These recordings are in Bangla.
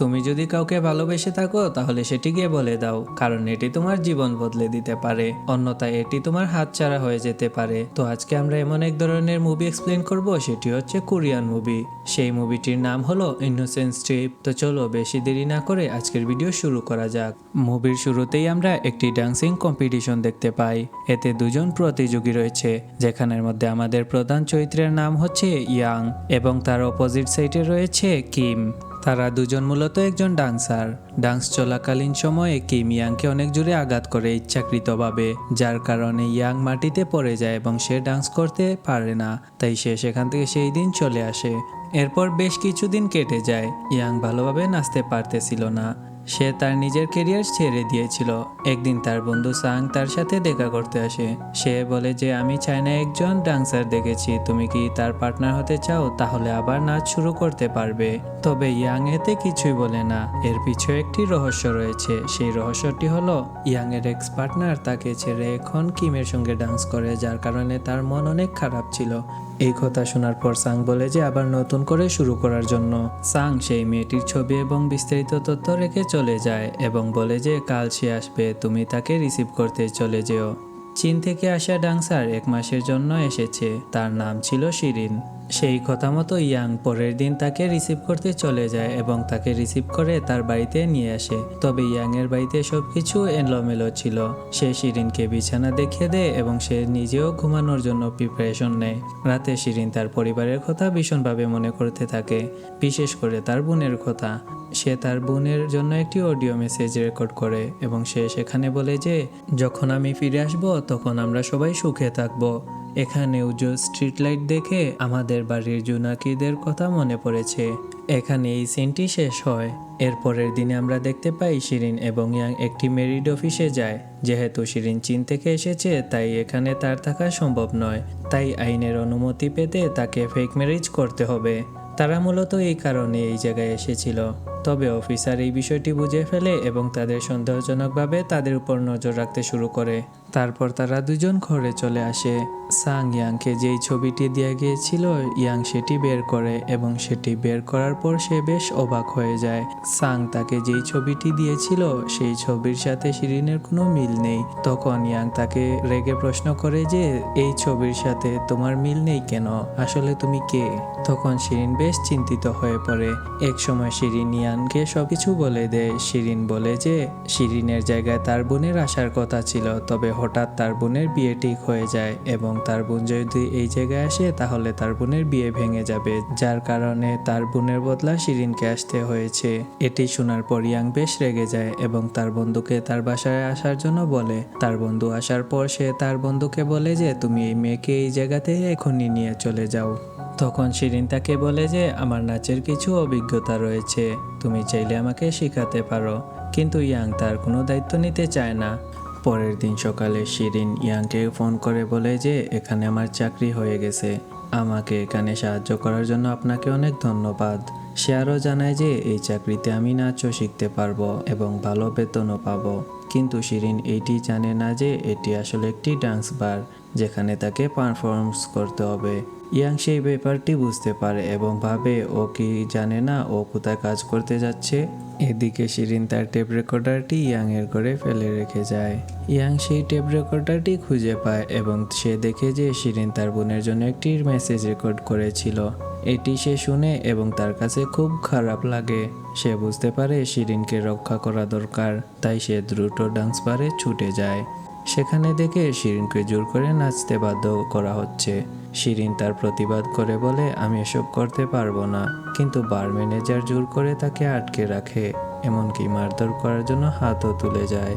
তুমি যদি কাউকে ভালোবেসে থাকো, তাহলে সেটিকে বলে দাও, কারণ এটি তোমার জীবন বদলে দিতে পারে। অন্যথায় এটি তোমার হাতছাড়া হয়ে যেতে পারে। তো আজকে আমরা এমন এক ধরনের মুভি এক্সপ্লেন করব, সেটি হচ্ছে কোরিয়ান মুভি সেই মুভিটির নাম হলো ইনোসেন্স ট্রিপ তো চলো বেশি দেরি না করে আজকের ভিডিও শুরু করা যাক। মুভির শুরুতেই আমরা একটি ডান্সিং কম্পিটিশন দেখতে পাই। এতে দুজন প্রতিযোগী রয়েছে, যেখানের মধ্যে আমাদের প্রধান চরিত্রের নাম হচ্ছে ইয়াং এবং তার অপোজিট সাইডে রয়েছে কিম তারা দুজন মূলত একজন ডান্সার। ডান্স চলাকালীন সময়ে কিম ইয়াংকে অনেক জোরে আঘাত করে ইচ্ছাকৃতভাবে, যার কারণে ইয়াং মাটিতে পড়ে যায় এবং সে ডান্স করতে পারে না, তাই সে সেখান থেকে সেই দিন চলে আসে। এরপর বেশ কিছুদিন কেটে যায়। ইয়াং ভালোভাবে নাচতে পারতেছিল না। সে তার নিজের কেরিয়ার ছেড়ে দিয়েছিল। একদিন তার বন্ধু সাং তার সাথে দেখা করতে আসে। সে বলে যে, আমি চায়না একজন ডান্সার দেখেছি। তুমি কি তার পার্টনার হতে চাও? তাহলে আবার নাচ শুরু করতে পারবে। তবে ইয়াং এতে কিছুই বলে না। এর পিছনে একটি রহস্য রয়েছে। সেই রহস্যটি হলো ইয়াং এর এক্স পার্টনার তাকে ছেড়ে এখন কিমের সঙ্গে ডান্স করে, যার কারণে তার মন অনেক খারাপ ছিল। এই কথা শোনার পর সাং বলে যে আবার নতুন করে শুরু করার জন্য। সাং সেই মেয়েটির ছবি এবং বিস্তারিত তথ্য রেখে চলে যায় এবং বলে যে কাল সে আসবে, তুমি তাকে রিসিভ করতে চলে যেও। চীন থেকে আসা ডাংসার এক মাসের জন্য এসেছে। তার নাম ছিল শিরিন। সেই কথা মতো ইয়াং পরের দিন তাকে রিসিভ করতে চলে যায় এবং তাকে রিসিভ করে তার বাড়িতে নিয়ে আসে। তবে ইয়াং এর বাড়িতে সবকিছু এলোমেলো ছিল। সে শিরিনকে বিছানা দেখিয়ে দেয় এবং সে নিজেও ঘুমানোর জন্য প্রিপারেশন নেয়। রাতে শিরিন তার পরিবারের কথা ভীষণভাবে মনে করতে থাকে, বিশেষ করে তার বোনের কথা। সে তার বোনের জন্য একটি অডিও মেসেজ রেকর্ড করে এবং সে সেখানে বলে যে, যখন আমি ফিরে আসব, তখন আমরা সবাই সুখে থাকব। এখানে উজ্জ্বল স্ট্রিট লাইট দেখে আমাদের বাড়ির জোনাকিদের কথা মনে পড়েছে। এখানে এই সিনটি শেষ হয়। এর পরের দিনে আমরা দেখতে পাই শিরিন এবং ইয়াং একটি মেরিড অফিসে যায়। যেহেতু শিরিন চীন থেকে এসেছে, তাই এখানে তার থাকা সম্ভব নয়। তাই আইনের অনুমতি পেতে তাকে ফেক ম্যারেজ করতে হবে। তারা মূলত এই কারণে এই জায়গায় এসেছিল। তবে অফিসার এই বিষয়টি বুঝে ফেলে এবং তাদের সন্দেহজনকভাবে তাদের উপর নজর রাখতে শুরু করে। তারপর তারা দুজন ঘরে চলে আসে। সাং ইয়াংকে যেই ছবিটি দেওয়া গিয়েছিল, ইয়াং সেটি বের করে এবং সেটি বের করার পর সে বেশ অবাক হয়ে যায়। সাং তাকে যেই ছবিটি দিয়েছিল, সেই ছবির সাথে শিরিনের কোনো মিল নেই। তখন ইয়াং তাকে রেগে প্রশ্ন করে যে, এই ছবির সাথে তোমার মিল নেই কেন? আসলে তুমি কে? তখন শিরিন বেশ চিন্তিত হয়ে পড়ে। এক সময় শিরিন ইয়ানকে সবকিছু বলে দেয় শিরিন বলে যে, শিরিনের জায়গায় তার বোনের আসার কথা ছিল, তবে হঠাৎ তার বোনের বিয়ে ঠিক হয়ে যায় এবং তার বোন যদি এই জায়গায় আসে, তাহলে তার বোনের বিয়ে ভেঙে যাবে, যার কারণে তার বোনের বদলা শিরিনকে আসতে হয়েছে। এটি শোনার পর ইয়াং বেশ রেগে যায় এবং তার বন্ধুকে তার বাসায় আসার জন্য বলে। তার বন্ধু আসার পর সে তার বন্ধুকে বলে যে, তুমি এই মেয়েকে এই জায়গাতে এখনই নিয়ে চলে যাও। তখন শিরিন তাকে বলে যে, আমার নাচের কিছু অভিজ্ঞতা রয়েছে। তুমি চাইলে আমাকে শেখাতে পারো। কিন্তু ইয়াং তার কোনো দায়িত্ব নিতে চায় না। পরের দিন সকালে শিরিন ইয়াংকে ফোন করে বলে যে, এখানে আমার চাকরি হয়ে গেছে। আমাকে এখানে সাহায্য করার জন্য আপনাকে অনেক ধন্যবাদ। সে আরও জানায় যে, এই চাকরিতে আমি নাচও শিখতে পারব এবং ভালো বেতনও পাবো। কিন্তু শিরিন এইটি জানে না যে, এটি আসলে একটি ডান্স বার, যেখানে তাকে পারফরমেন্স করতে হবে। ইয়াং সেই ব্যাপারটি বুঝতে পারে এবং ভাবে ও কি জানে না ও কোথায় কাজ করতে যাচ্ছে। এদিকে শিরিন তার টেপ রেকর্ডারটি ইয়াং এর করে ফেলে রেখে যায়। ইয়াং সেই টেপ রেকর্ডারটি খুঁজে পায় এবং সে দেখে যে শিরিন তার বোনের জন্য একটি মেসেজ রেকর্ড করেছিল। এটি সে শুনে এবং তার কাছে খুব খারাপ লাগে। সে বুঝতে পারে শিরিনকে রক্ষা করা দরকার, তাই সে দ্রুত ডান্স বারে ছুটে যায়। সেখানে দেখে শিরিনকে জোর করে নাচতে বাধ্য করা হচ্ছে। শিরিন তার প্রতিবাদ করে বলে, আমি এসব করতে পারব না। কিন্তু বার ম্যানেজার জোর করে তাকে আটকে রাখে, এমনকি মারধর করার জন্য হাতও তুলে যায়।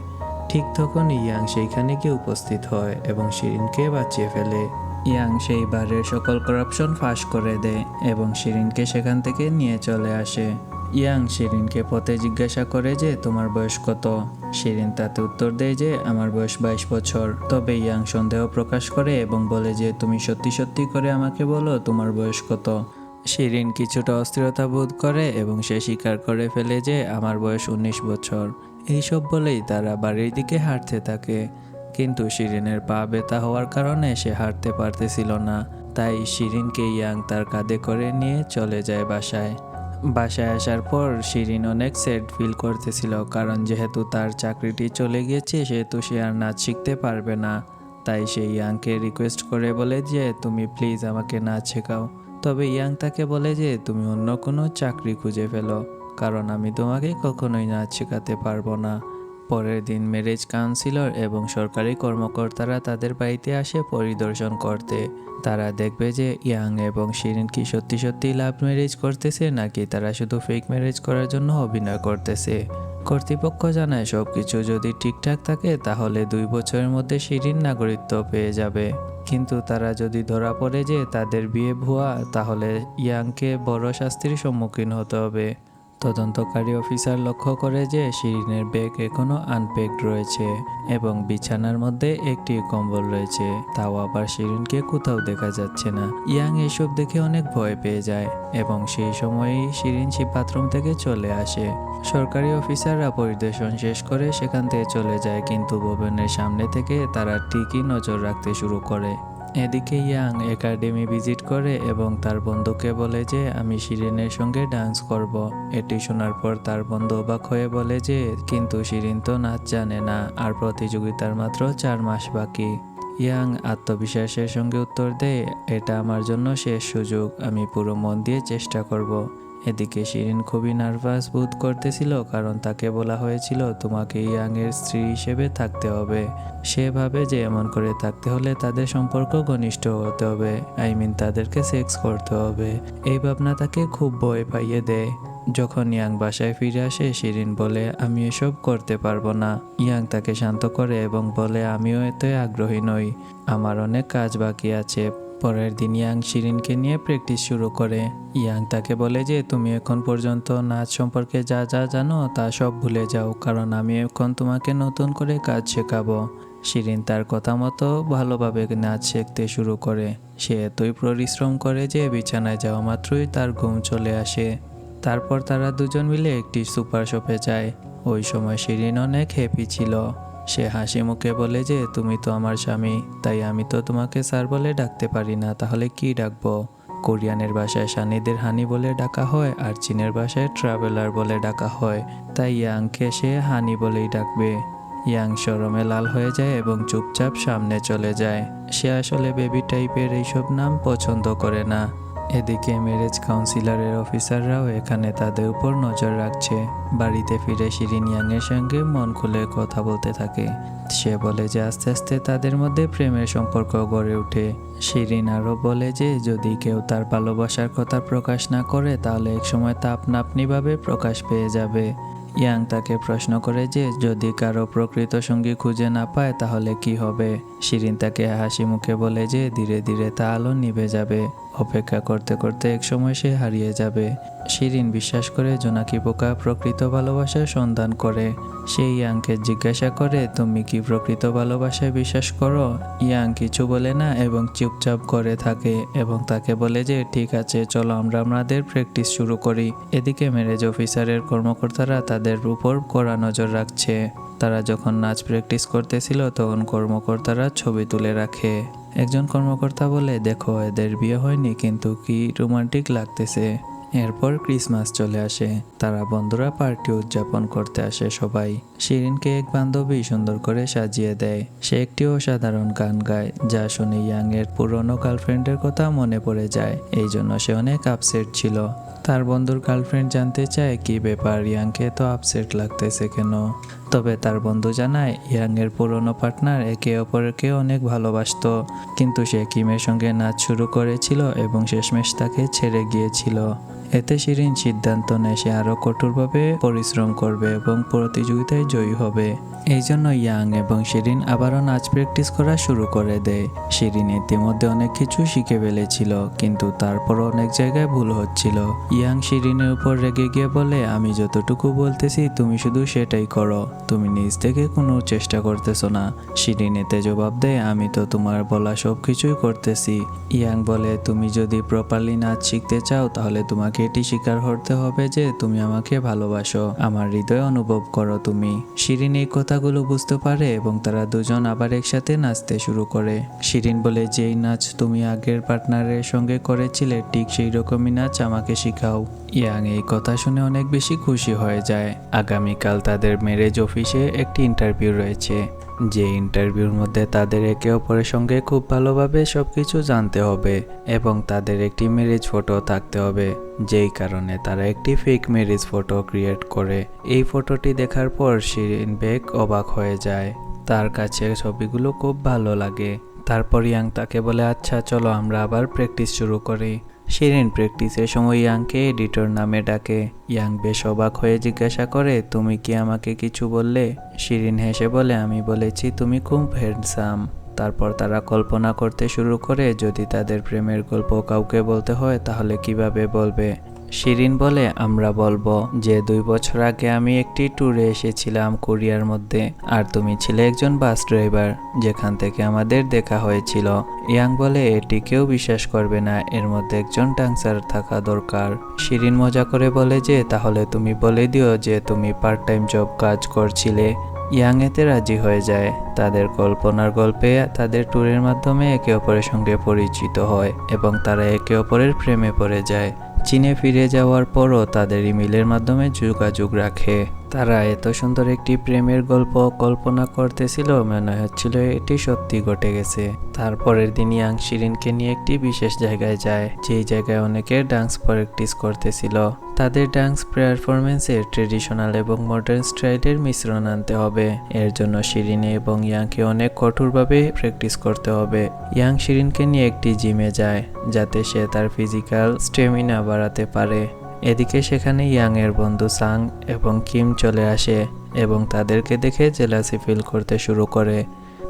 ঠিক তখন ইয়াং সেইখানে গিয়ে উপস্থিত হয় এবং শিরিনকে বাঁচিয়ে ফেলে। ইয়াং সেই বারের সকল করাপশন ফাঁস করে দেয় এবং শিরিনকে সেখান থেকে নিয়ে চলে আসে। ইয়াং শিরিনকে পথে জিজ্ঞাসা করে যে, তোমার বয়স কত? শিরিন তাতে উত্তর দেয় যে, আমার বয়স বাইশ বছর। তবে ইয়াং সন্দেহ প্রকাশ করে এবং বলে যে, তুমি সত্যি সত্যি করে আমাকে বলো, তোমার বয়স কত? শিরিন কিছুটা অস্থিরতা বোধ করে এবং সে স্বীকার করে ফেলে যে, আমার বয়স উনিশ বছর। এইসব বলেই তারা বাড়ির দিকে হাঁটতে থাকে। কিন্তু শিরিনের পা ব্যথা হওয়ার কারণে সে হাঁটতে পারতেছিল না। তাই শিরিনকে ইয়াং তার কাঁধে করে নিয়ে চলে যায় বাসায়। বাসায় আসার পর শিরিন অনেক স্যাড ফিল করতেছিল, কারণ যেহেতু তার চাকরিটি চলে গিয়েছে, সেহেতু সে আর নাচ শিখতে পারবে না। তাই সে ইয়াংকে রিকোয়েস্ট করে বলে যে, তুমি প্লিজ আমাকে নাচ শেখাও। তবে ইয়াং তাকে বলে যে, তুমি অন্য কোনো চাকরি খুঁজে ফেলো, কারণ আমি তোমাকে কখনোই নাচ শেখাতে পারব না। পরের দিন ম্যারেজ কাউন্সিলর এবং সরকারি কর্মকর্তারা তাদের বাড়িতে আসে পরিদর্শন করতে। তারা দেখবে যে ইয়াং এবং শিরিন কি সত্যি সত্যি লাভ ম্যারেজ করতেছে নাকি তারা শুধু ফেক ম্যারেজ করার জন্য অভিনয় করতেছে। কর্তৃপক্ষ জানায় সব কিছু যদি ঠিকঠাক থাকে তাহলে দুই বছরের মধ্যে শিরিন নাগরিকত্ব পেয়ে যাবে। কিন্তু তারা যদি ধরা পড়ে যে তাদের বিয়ে ভুয়া তাহলে ইয়াংকে বড় শাস্তির সম্মুখীন হতে হবে। তদন্তকারী অফিসার লক্ষ্য করে যে শিরিনের ব্যাগ এখনও আনপ্যাকড রয়েছে এবং বিছানার মধ্যে একটি কম্বল রয়েছে, তাও আবার শিরিনকে কোথাও দেখা যাচ্ছে না। ইয়াং এসব দেখে অনেক ভয় পেয়ে যায় এবং সেই সময়েই শিরিন সে বাথরুম থেকে চলে আসে। সরকারি অফিসাররা পরিদর্শন শেষ করে সেখান থেকে চলে যায়, কিন্তু ভবনের সামনে থেকে তারা ঠিকই নজর রাখতে শুরু করে। এদিকে ইয়াং একাডেমি ভিজিট করে এবং তার বন্ধুকে বলে যে, আমি শিরিনের সঙ্গে ডান্স করব। এটি শোনার পর তার বন্ধু অবাক হয়ে বলে যে, কিন্তু শিরিন তো নাচ জানে না, আর প্রতিযোগিতার মাত্র চার মাস বাকি ইয়াং আত্মবিশ্বাসের সঙ্গে উত্তর দেয়, এটা আমার জন্য শেষ সুযোগ, আমি পুরো মন দিয়ে চেষ্টা করব। এদিকে শিরিন খুবই নার্ভাস বোধ করতেছিল, কারণ তাকে বলা হয়েছিল তোমাকে ইয়াংয়ের স্ত্রী হিসেবে থাকতে হবে। সে ভাবে যে এমন করে থাকতে হলে তাদের সম্পর্ক ঘনিষ্ঠ হতে হবে। আই মিন, তাদেরকে সেক্স করতে হবে। এই ভাবনা তাকে খুব ভয় পাইয়ে দেয়। যখন ইয়াং বাসায় ফিরে আসে, শিরিন বলে, আমি এসব করতে পারব না। ইয়াং তাকে শান্ত করে এবং বলে, আমিও এতে আগ্রহী নই। আমার অনেক কাজ বাকি আছে। পরের দিন ইয়াং শিরিনকে নিয়ে প্র্যাকটিস শুরু করে। ইয়াং তাকে বলে যে, তুমি এখন পর্যন্ত নাচ সম্পর্কে যা যা জানো তা সব ভুলে যাও, কারণ আমি এখন তোমাকে নতুন করে কাজ শেখাবো। শিরিন তার কথা মতো ভালোভাবে নাচ শিখতে শুরু করে। সে এতই পরিশ্রম করে যে বিছানায় যাওয়া মাত্রই তার ঘুম চলে আসে। তারপর তারা দুজন মিলে একটি সুপার শপে যায়। ওই সময় শিরিন অনেক হ্যাপি ছিল। সে হাসি মুখে বলে যে, তুমি তো আমার স্বামী, তাই আমি তো তোমাকে স্যার বলে ডাকতে পারি না। তাহলে কি ডাকবো? কোরিয়ানের ভাষায় সানিদের হানি বলে ডাকা হয় আর চীনের ভাষায় ট্রাভেলার বলে ডাকা হয়। তাই ইয়াংকে সে হানি বলেই ডাকবে। ইয়াং শরমে লাল হয়ে যায় এবং চুপচাপ সামনে চলে যায়। সে আসলে বেবি টাইপের এইসব নাম পছন্দ করে না। এদিকে ম্যারেজ কাউন্সিলরের অফিসাররাও এখানে তাদের উপর নজর রাখছে। বাড়িতে ফিরে শিরিন ইয়াংয়ের সঙ্গে মন খুলে কথা বলতে থাকে। সে বলে যে আস্তে আস্তে তাদের মধ্যে প্রেমের সম্পর্ক গড়ে ওঠে। শিরিন আরও বলে যে, যদি কেউ তার ভালোবাসার কথা প্রকাশ না করে, তাহলে একসময় তা আপনা আপনিভাবে প্রকাশ পেয়ে যাবে। ইয়াং তাকে প্রশ্ন করে যে, যদি কারও প্রকৃত সঙ্গী খুঁজে না পায়, তাহলে কি হবে? শিরিন তাকে হাসি মুখে বলে যে, ধীরে ধীরে তা আলো নিভে যাবে। অপেক্ষা করতে করতে একসময় সে হারিয়ে যাবে। শিরিন বিশ্বাস করে জোনাকি পোকা প্রকৃত ভালোবাসার সন্ধান করে। সে ইয়াংকে জিজ্ঞাসা করে, তুমি কি প্রকৃত ভালোবাসায় বিশ্বাস করো? ইয়াং কিছু বলে না এবং চুপচাপ করে থাকে এবং তাকে বলে যে, ঠিক আছে, চলো আমরা আমাদের প্র্যাকটিস শুরু করি। এদিকে ম্যারেজ অফিসারের কর্মকর্তারা তাদের উপর কড়া নজর রাখছে। তারা যখন নাচ প্র্যাকটিস করতেছিল, তখন কর্মকর্তারা ছবি তুলে রাখে। একজন কর্মকর্তা বলে, দেখো, এদের বিয়ে হয়নি, কিন্তু কি রোমান্টিক লাগতেছে। এরপর ক্রিসমাস চলে আসে। তারা বন্ধুরা পার্টি উদযাপন করতে আসে সবাই। শিরিনকে এক বান্ধবী সুন্দর করে সাজিয়ে দেয়। সে একটি অসাধারণ গান গায়, যা শুনে ইয়াং এর পুরনো গার্লফ্রেন্ডের কথা মনে পড়ে যায়। এই জন্য সে অনেক আপসেট ছিল। তার বন্ধুর গার্লফ্রেন্ড জানতে চায় কি ব্যাপার ইয়াংকে তো আপসেট লাগতেছে কেন। তবে তার বন্ধু জানায় ইয়াং এর পুরনো পার্টনার একে অপরকে অনেক ভালোবাসতো, কিন্তু সে কিমের সঙ্গে নাচ শুরু করেছিল এবং শেষমেশ তাকে ছেড়ে গিয়েছিল। এতে শিরিন সিদ্ধান্ত নেয় সে আরও কঠোরভাবে পরিশ্রম করবে এবং প্রতিযোগিতায় জয়ী হবে। এই জন্য ইয়াং এবং শিরিন আবারও নাচ প্র্যাকটিস করা শুরু করে দেয়। শিরিন ইতিমধ্যে অনেক কিছু শিখে ফেলেছিল, কিন্তু তারপরও অনেক জায়গায় ভুল হচ্ছিল। ইয়াং শিরিনের উপর রেগে গিয়ে বলে, আমি যতটুকু বলতেছি তুমি শুধু সেটাই করো। তুমি নিজ থেকে কোনো চেষ্টা করতেছো না। শিরিন এতে জবাব দেয়, আমি তো তোমার বলা সব কিছুই করতেছি। ইয়াং বলে, তুমি যদি প্রপারলি নাচ শিখতে চাও, তাহলে তোমাকে এটি স্বীকার করতে হবে যে তুমি আমাকে ভালোবাসো। আমার হৃদয় অনুভব করো তুমি। শিরিন এই কথা কথাগুলো বুঝতে পারে এবং তারা দুজন আবার একসাথে নাচতে শুরু করে। শিরিন বলে, যেই নাচ তুমি আগের পার্টনারের সঙ্গে করেছিলে, ঠিক সেই রকমই নাচ আমাকে শিখাও। ইয়াং এই কথা শুনে অনেক বেশি খুশি হয়ে যায়। আগামীকাল তাদের ম্যারেজ অফিসে একটি ইন্টারভিউ রয়েছে। যে ইন্টারভিউর মধ্যে তাদের একে অপরের সঙ্গে খুব ভালোভাবে সব কিছু জানতে হবে এবং তাদের একটি ম্যারেজ ফটো থাকতে হবে, যেই কারণে তারা একটি ফেক ম্যারেজ ফটো ক্রিয়েট করে। এই ফটোটি দেখার পর শিরিন বেগ অবাক হয়ে যায়। তার কাছে ছবিগুলো খুব ভালো লাগে। তারপর ইয়াং তাকে বলে আচ্ছা চলো আমরা আবার প্র্যাকটিস শুরু করি। শিরিন প্র্যাকটিসের সময় ইয়াংকে এডিটর নামে ডাকে। ইয়াং বেশ অবাক হয়ে জিজ্ঞাসা করে, তুমি কি আমাকে কিছু বললে? শিরিন হেসে বলে, আমি বলেছি তুমি খুব হ্যান্ডসাম। তারপর তারা কল্পনা করতে শুরু করে, যদি তাদের প্রেমের গল্প কাউকে বলতে হয়, তাহলে কীভাবে বলবে? শিরিন বলে, আমরা বলব যে দুই বছর আগে আমি একটি ট্যুরে এসেছিলাম কোরিয়ার মধ্যে, আর তুমি ছিলে একজন বাস ড্রাইভার, যেখান থেকে আমাদের দেখা হয়েছিল। ইয়াং বলে, এটি কেউ বিশ্বাস করবে না, এর মধ্যে একজন ডান্সার থাকা দরকার। শিরিন মজা করে বলে যে, তাহলে তুমি বলে দিও যে তুমি পার্ট টাইম জব কাজ করছিলে। ইয়াং এতে রাজি হয়ে যায়। তাদের কল্পনার গল্পে তাদের ট্যুরের মাধ্যমে একে অপরের সঙ্গে পরিচিত হয় এবং তারা একে অপরের প্রেমে পড়ে যায়। চীনে ফিরে যাওয়ার পরও তাদের ইমেলের মাধ্যমে যোগাযোগ রাখে। তারা এত সুন্দর একটি প্রেমের গল্প কল্পনা করতেছিল, মনে হচ্ছিল এটি সত্যি ঘটে গেছে। তারপরের দিন ইয়াং শিরিনকে নিয়ে একটি বিশেষ জায়গায় যায়, যেই জায়গায় অনেকে ডান্স প্র্যাকটিস করতেছিল। তাদের ডান্স পারফরমেন্সে ট্রেডিশনাল এবং মডার্ন স্টাইলের মিশ্রণ আনতে হবে। এর জন্য শিরিনে এবং ইয়াংকে অনেক কঠোরভাবে প্র্যাকটিস করতে হবে। ইয়াং শিরিনকে নিয়ে একটি জিমে যায়, যাতে সে তার ফিজিক্যাল স্টেমিনা বাড়াতে পারে। এদিকে সেখানে ইয়াংয়ের বন্ধু সাং এবং কিম চলে আসে এবং তাদেরকে দেখে জেলাসি ফিল করতে শুরু করে।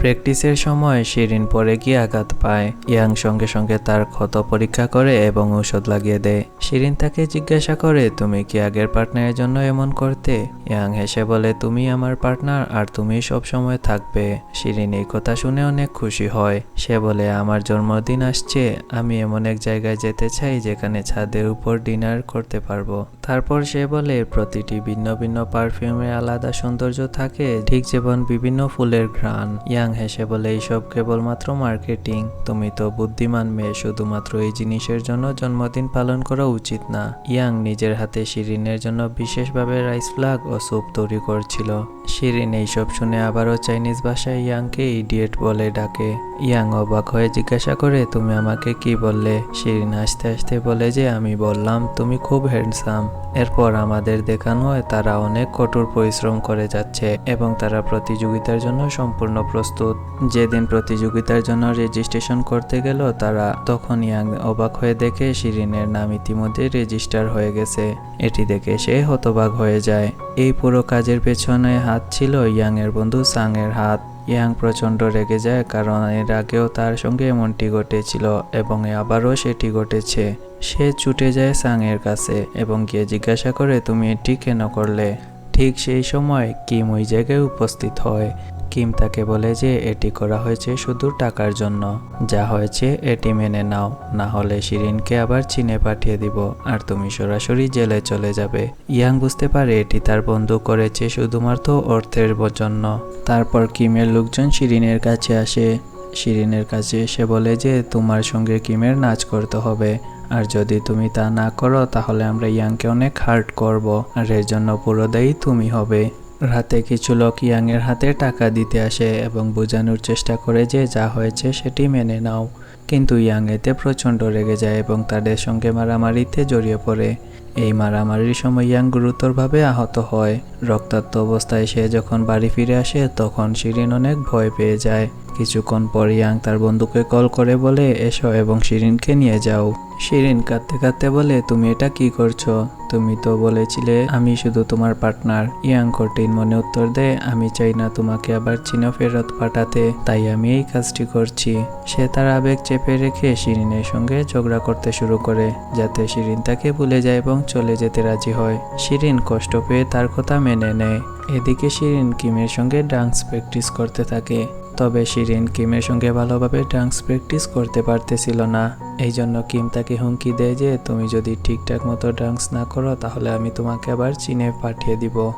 প্র্যাকটিসের সময় শিরিন পরে গিয়ে আঘাত পায়। ইয়াং সঙ্গে সঙ্গে তার ক্ষত পরীক্ষা করে এবং ঔষধ লাগিয়ে দেয়। শিরিন তাকে জিজ্ঞাসা করে, তুমি কি আগের পার্টনারের জন্য এমন করতে? ইয়াং হেসে বলে, তুমি আমার পার্টনার আর তুমি সব সময় থাকবে। শিরিন এই কথা শুনে অনেক খুশি হয়। সে বলে, আমার জন্মদিন আসছে, আমি এমন এক জায়গায় যেতে চাই যেখানে ছাদের উপর ডিনার করতে পারব। তারপর সে বলে, প্রতিটি ভিন্ন ভিন্ন পারফিউমের আলাদা সৌন্দর্য থাকে, ঠিক যেমন বিভিন্ন ফুলের ঘ্রাণ। ইয়াং হেসে বলে এইসব কেবলমাত্র মার্কেটিং। তুমি তো বুদ্ধিমান মেয়ে, শুধুমাত্র এই জিনিসের জন্য জন্মদিন পালন করা উচিত না। ইয়াং নিজের হাতে শিরিনের জন্য বিশেষভাবে রাইস ফ্লাগ ও স্যুপ তৈরি করছিল। শিরিন এইসব শুনে আবারও চাইনিজ ভাষায় ইয়াংকে ইডিয়েট বলে ডাকে। ইয়াং অবাক হয়ে জিজ্ঞাসা করে, তুমি আমাকে কি বললে? শিরিন হাসতে হাসতে বলে যে, আমি বললাম, তুমি খুব হ্যান্ডসাম এরপর আমাদের দেখানো হয়, তারা অনেক কঠোর পরিশ্রম করে যাচ্ছে এবং তারা প্রতিযোগিতার জন্য সম্পূর্ণ প্রস্তুত। যেদিন প্রতিযোগিতার জন্য রেজিস্ট্রেশন করতে গেল, তারা তখন ইয়াং অবাক হয়ে দেখে শিরিনের নাম ইতিমধ্যে রেজিস্টার হয়ে গেছে। এটি দেখে সে হতবাক হয়ে যায়। এই পুরো কাজের পেছনে হাত ছিল ইয়াং এর বন্ধু সাং এর হাত। ইয়াং প্রচণ্ড রেগে যায় কারণ এর আগেও তার সঙ্গে এমনটি ঘটেছিল এবং আবারও সেটি ঘটেছে। সে ছুটে যায় সাংয়ের কাছে এবং গিয়ে জিজ্ঞাসা করে, তুমি এটি কেন করলে? ঠিক সেই সময় কিম ওই জায়গায় উপস্থিত হয়। কিম তাকে বলে যে, এটি করা হয়েছে শুধু টাকার জন্য। যা হয়েছে এটি মেনে নাও, না হলে শিরিনকে আবার চীনে পাঠিয়ে দিব, আর তুমি সরাসরি জেলে চলে যাবে ইয়াং বুঝতে পারে এটি তার বন্ধু করেছে শুধুমাত্র অর্থের জন্য। তারপর কিমের লোকজন শিরিনের কাছে আসে। শিরিনের কাছে এসে বলে যে, তোমার সঙ্গে কিমের নাচ করতে হবে। আর যদি তুমি তা না করো, তাহলে আমরা ইয়াংকে অনেক হার্ট করব। আর এর জন্য পুরো দায়ী তুমি হবে। রাতে কিছু লোক ইয়াংয়ের হাতে টাকা দিতে আসে এবং বোঝানোর চেষ্টা করে যে যা হয়েছে সেটি মেনে নাও। কিন্তু ইয়াং এতে প্রচণ্ড রেগে যায় এবং তাদের সঙ্গে মারামারিতে জড়িয়ে পড়ে। এই মারামারির সময় ইয়াং গুরুতরভাবে আহত হয়। রক্তাক্ত অবস্থায় সে যখন বাড়ি ফিরে আসে, তখন শিরিন অনেক ভয় পেয়ে যায়। কিছুক্ষণ পর ইয়াং তার বন্ধুকে কল করে বলে, এসো এবং শিরিনকে নিয়ে যাও। শিরিন কাঁদতে কাঁদতে বলে, তুমি এটা কি করছ? তুমি তো বলেছিলে আমি শুধু তোমার পার্টনার। ইয়াং কঠিন মনে উত্তর দেয়, আমি চাই না তোমাকে আবার চীনা ফেরত পাঠাতে, তাই আমি এই কাজটি করছি। সে তার আবেগ চেপে রেখে শিরিনের সঙ্গে ঝগড়া করতে শুরু করে, যাতে শিরিন তাকে ভুলে যায় এবং চলে যেতে রাজি হয়। শিরিন কষ্ট পেয়ে তার কথা মেনে নেয়। এদিকে শিরিন কিমের সঙ্গে ডান্স প্র্যাকটিস করতে থাকে। তবে শিরিন কিমের সঙ্গে ভালোভাবে ডান্স প্র্যাকটিস করতে পারতেছিল না। এই জন্য কিম তাকে হুমকি দেয় যে, তুমি যদি ঠিকঠাক মতো ডান্স না করো, তাহলে আমি তোমাকে আবার চীনে পাঠিয়ে দিব।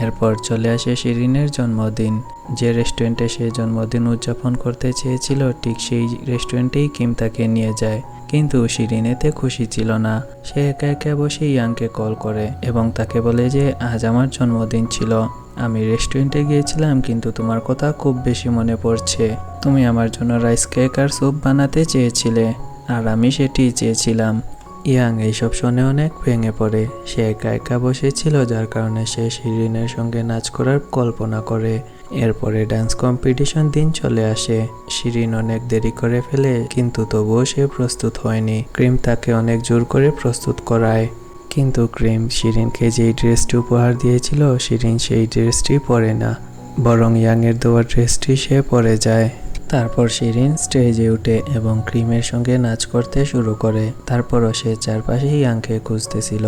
এরপর চলে আসে শিরিনের জন্মদিন। যে রেস্টুরেন্টে সে জন্মদিন উদযাপন করতে চেয়েছিল, ঠিক সেই রেস্টুরেন্টেই কিম তাকে নিয়ে যায়। কিন্তু শিরিন এতে খুশি ছিল না। সে একা একা বসে ইয়াংকে কল করে এবং তাকে বলে যে, আজ আমার জন্মদিন ছিল। আমি রেস্টুরেন্টে গিয়েছিলাম, কিন্তু তোমার কথা খুব বেশি মনে পড়ছে। তুমি আমার জন্য রাইস কেক আর স্যুপ বানাতে চেয়েছিলে, আর আমি সেটি চেয়েছিলাম। ইয়াং এইসব শুনে অনেক ভেঙে পড়ে। সে একা একা বসেছিল, যার কারণে সে শিরিনের সঙ্গে নাচ করার কল্পনা করে। এরপরে ডান্স কম্পিটিশন দিন চলে আসে। শিরিন অনেক দেরি করে ফেলে, কিন্তু তবুও সে প্রস্তুত হয়নি। ক্রিম তাকে অনেক জোর করে প্রস্তুত করায়। কিন্তু ক্রিম শিরিনকে যেই ড্রেসটি উপহার দিয়েছিল, শিরিন সেই ড্রেসটি পরে না, বরং ইয়াংয়ের দেওয়া ড্রেসটি সে পরে যায়। তারপর শিরিন স্টেজে উঠে এবং ক্রিমের সঙ্গে নাচ করতে শুরু করে। তারপরও সে চারপাশে ইয়াংকে খুঁজতেছিল।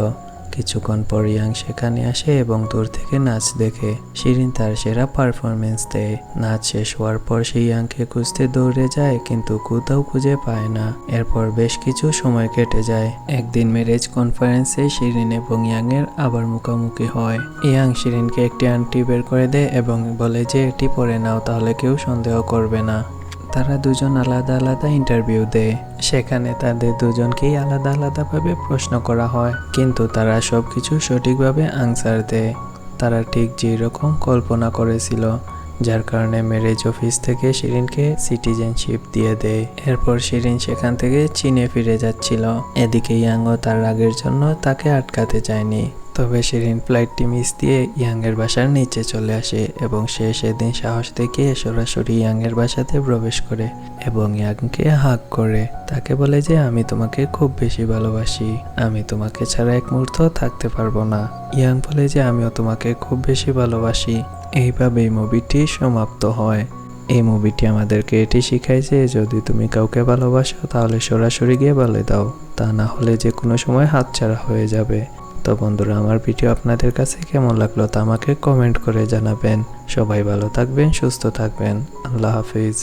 কিছুক্ষণ পর ইয়াং সেখানে আসে এবং দূর থেকে নাচ দেখে। শিরিন তার সেরা পারফরমেন্স দেয় নাচ শেষ হওয়ার পর সে ইয়াংকে খুঁজতে দৌড়ে যায়, কিন্তু কোথাও খুঁজে পায় না। এরপর বেশ কিছু সময় কেটে যায়। একদিন ম্যারেজ কনফারেন্সে শিরিন এবং ইয়াং এর আবার মুখোমুখি হয়। ইয়াং শিরিনকে একটি আংটি বের করে দেয় এবং বলে যে, এটি পরে নাও, তাহলে কেউ সন্দেহ করবে না। তারা দুজন আলাদা আলাদা ইন্টারভিউ দেয়। সেখানে তাদের দুজনকেই আলাদা আলাদাভাবে প্রশ্ন করা হয়, কিন্তু তারা সব কিছু সঠিকভাবে আনসার দেয়। তারা ঠিক যেরকম কল্পনা করেছিল, যার কারণে ম্যারেজ অফিস থেকে শিরিনকে সিটিজেনশিপ দিয়ে দেয়। এরপর শিরিন সেখান থেকে চীনে ফিরে যাচ্ছিল। এদিকে ইয়াংও তার রাগের জন্য তাকে আটকাতে চায়নি। তবে শিরিন ফ্লাইটটি মিস দিয়ে ইয়াংয়ের বাসার নিচে চলে আসে এবং সে সেদিন সাহস দেখিয়ে সরাসরি ইয়াংয়ের বাসাতে প্রবেশ করে এবং ইয়াংকে হাক করে। তাকে বলে যে, আমি তোমাকে খুব বেশি ভালোবাসি। আমি তোমাকে ছাড়া এক মুহূর্ত থাকতে পারব না। ইয়াং বলে যে, আমিও তোমাকে খুব বেশি ভালোবাসি। এইভাবেই মুভিটি সমাপ্ত হয়। এই মুভিটি আমাদেরকে এটি শিখায় যে, যদি তুমি কাউকে ভালোবাসো, তাহলে সরাসরি গিয়ে বলে দাও। তা না হলে যে কোনো সময় হাতছাড়া হয়ে যাবে। তো বন্ধুরা, আমার ভিডিও আপনাদের কাছে কেমন লাগল তা আমাকে কমেন্ট করে জানাবেন। সবাই ভালো থাকবেন, সুস্থ থাকবেন। আল্লাহ হাফিজ।